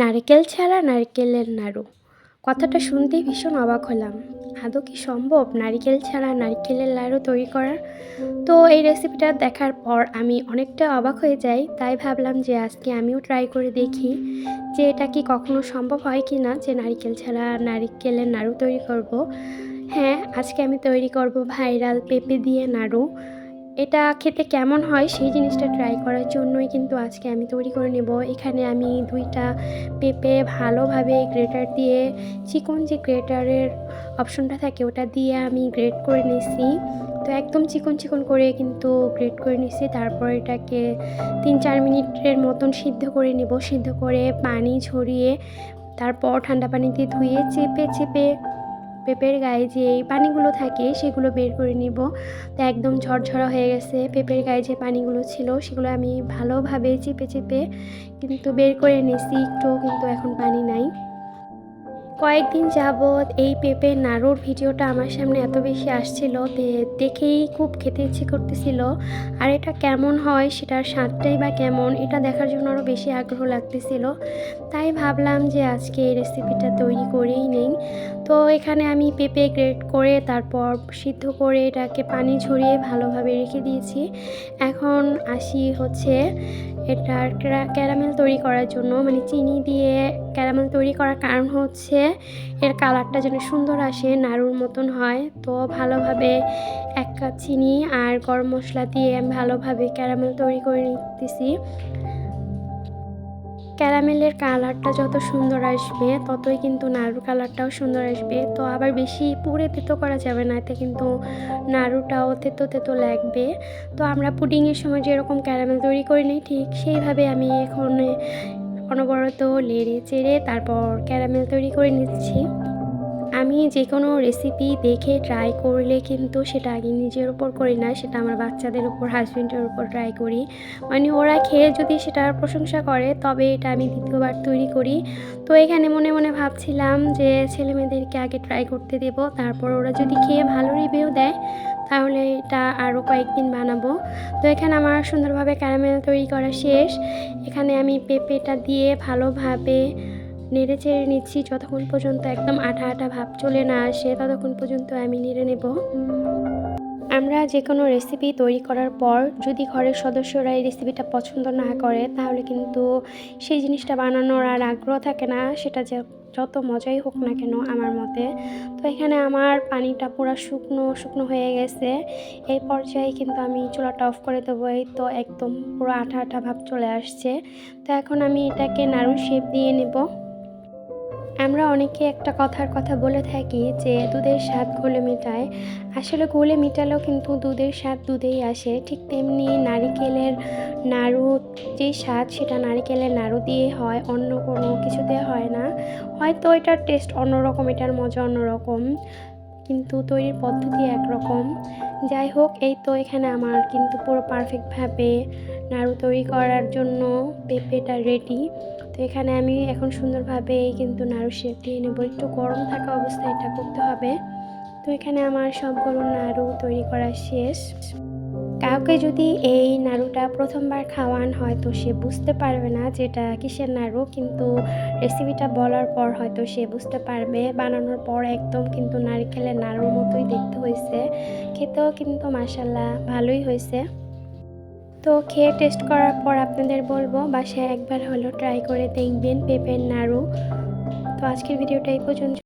নারকেল ছাড়া নারকেলের নাড়ু। কথাটা শুনতেই ভীষণ অবাক হলাম। আদৌ কি সম্ভব নারকেল ছাড়া নারকেলের লাড়ু তৈরি করা? তো এই রেসিপিটা দেখার পর আমি অনেকটা অবাক হয়ে যাই, তাই ভাবলাম যে আজকে আমিও ট্রাই করে দেখি যে এটা কি কখনো সম্ভব হয় কি না যে নারকেল ছাড়া নারকেলের নাড়ু তৈরি করব। হ্যাঁ আজকে আমি তৈরি করব ভাইরাল পেঁপে দিয়ে নাড়ু। এটা খেতে কেমন হয় সেই জিনিসটা ট্রাই করার জন্যই কিন্তু আজকে আমি তৈরি করে নেব। এখানে আমি দুইটা পেঁপে ভালোভাবে গ্রেটার দিয়ে, চিকন যে গ্রেটারের অপশনটা থাকে ওটা দিয়ে আমি গ্রেট করে নিয়েছি। তো একদম চিকন চিকন করে কিন্তু গ্রেট করে নিয়েছি। তারপর এটাকে তিন চার মিনিটের মতন সিদ্ধ করে নেব। সিদ্ধ করে পানি ঝরিয়ে তারপর ঠান্ডা পানিতে ধুয়ে চেপে চেপে পেঁপের গায়ে যে এই পানিগুলো থাকে সেগুলো বের করে নিব। তো একদম ঝরঝরা হয়ে গেছে পেঁপের গায়ে যে পানিগুলো ছিল সেগুলো আমি ভালোভাবে চেপে চেপে কিন্তু বের করে নিয়েছি একটু কিন্তু এখন পানি কয়েকদিন যাবৎ এই পেঁপে নাড়ুর ভিডিওটা আমার সামনে এত বেশি আসছিল দেখেই খুব খেতে ইচ্ছে করতেছিল। আর এটা কেমন হয়, সেটার স্বাদটাই বা কেমন, এটা দেখার জন্য আরও বেশি আগ্রহ লাগতেছিল। তাই ভাবলাম যে আজকে এই রেসিপিটা তৈরি করেই নেই। তো এখানে আমি পেঁপে গ্রেট করে তারপর সিদ্ধ করে এটাকে পানি ঝরিয়ে ভালোভাবে রেখে দিয়েছি। এখন আসি হচ্ছে এটার ক্যারামেল তৈরি করার জন্য। মানে চিনি দিয়ে ক্যারামেল তৈরি করার কারণ হচ্ছে এর কালারটা যেন সুন্দর আসে, নাড়ুর মতন হয়। তো ভালোভাবে এক কাপ চিনি আর গরম মশলা দিয়ে ভালোভাবে ক্যারামেল তৈরি করে নিতেছি। ক্যারামেলের কালারটা যত সুন্দর আসবে, ততই কিন্তু নাড়ুর কালারটাও সুন্দর আসবে। তো আবার বেশি পুড়ে তেতো করা যাবে না, এতে কিন্তু নাড়ুটাও তেতো তেতো লাগবে। তো আমরা পুডিংয়ের সময় যেরকম ক্যারামেল তৈরি করে নিই, ঠিক সেইভাবে আমি এখন অনবরত লেড়ে চেড়ে তারপর ক্যারামেল তৈরি করে নিচ্ছি। আমি যে কোনো রেসিপি দেখে ট্রাই করলে কিন্তু সেটা আগে নিজের উপর করি না, সেটা আমার বাচ্চাদের উপর হাজব্যান্ডের উপর ট্রাই করি। মানে ওরা খেয়ে যদি সেটার প্রশংসা করে, তবে এটা আমি দ্বিতীয়বার তৈরি করি। তো এখানে মনে মনে ভাবছিলাম যে ছেলে মেয়েদেরকে আগে ট্রাই করতে দেব, তারপর ওরা যদি খেয়ে ভালো রিভিউ দেয় তাহলে এটা আরও কয়েকদিন বানাবো। তো এখানে আমার সুন্দরভাবে ক্যারামেল তৈরি করা শেষ। এখানে আমি পেঁপেটা দিয়ে ভালোভাবে নেড়ে চেড়ে নিচ্ছি। যতক্ষণ পর্যন্ত একদম আঠা আঠা ভাব চলে না আসে, ততক্ষণ পর্যন্ত আমি নেড়ে নেব। আমরা যে কোনো রেসিপি তৈরি করার পর যদি ঘরের সদস্যরা এই রেসিপিটা পছন্দ না করে, তাহলে কিন্তু সেই জিনিসটা বানানোর আর আগ্রহ থাকে না। সেটা যে যত মজাই হোক না কেন আমার মতে। তো এখানে আমার পানিটা পুরো শুকনো শুকনো হয়ে গেছে। এই পর্যায়ে কিন্তু আমি চুলাটা অফ করে দেবো। এই তো একদম পুরো আঠা আঠা ভাব চলে আসছে। তো এখন আমি এটাকে নাড়ু শেপ দিয়ে নেব। আমরা অনেকে একটা কথার কথা বলে থাকি যে দুধের স্বাদ গোলে মেটায়। আসলে গোলে মেটালেও কিন্তু দুধের স্বাদ দুধেই আসে। ঠিক তেমনি নারিকেলের নাড়ু যে স্বাদ, সেটা নারিকেলের নাড়ু দিয়ে হয়, অন্য কোনো কিছুতে হয় না। হয়তো এটার টেস্ট অন্যরকম, এটার মজা অন্যরকম। কিন্তু তৈরির পদ্ধতি একরকম। যাই হোক, এই তো এখানে আমার কিন্তু পুরো পারফেক্টভাবে নাড়ু তৈরি করার জন্য পেঁপেটা রেডি তো এখানে আমি এখন সুন্দরভাবে কিন্তু নাড়ু শেপ দিয়ে নেব। একটু গরম থাকা অবস্থায় এটা করতে হবে। তো এখানে আমার সবগুলো নাড়ু তৈরি করা শেষ। কাউকে যদি এই নাড়ুটা প্রথমবার খাওয়ান হয়তো সে বুঝতে পারবে না যেটা কিসের নাড়ু, কিন্তু রেসিপিটা বলার পর হয়তো সে বুঝতে পারবে। বানানোর পর একদম কিন্তু নারিকেলের নাড়ুর মতোই দেখতে হয়েছে। খেতেও কিন্তু মাসাল্লাহ ভালোই হয়েছে। তো খেয়ে টেস্ট করার পর আপনাদের বলব, বাসায় একবার হলো ট্রাই করে দেখবেন পেঁপের নাড়ু। তো আজকের ভিডিওটা এই পর্যন্ত।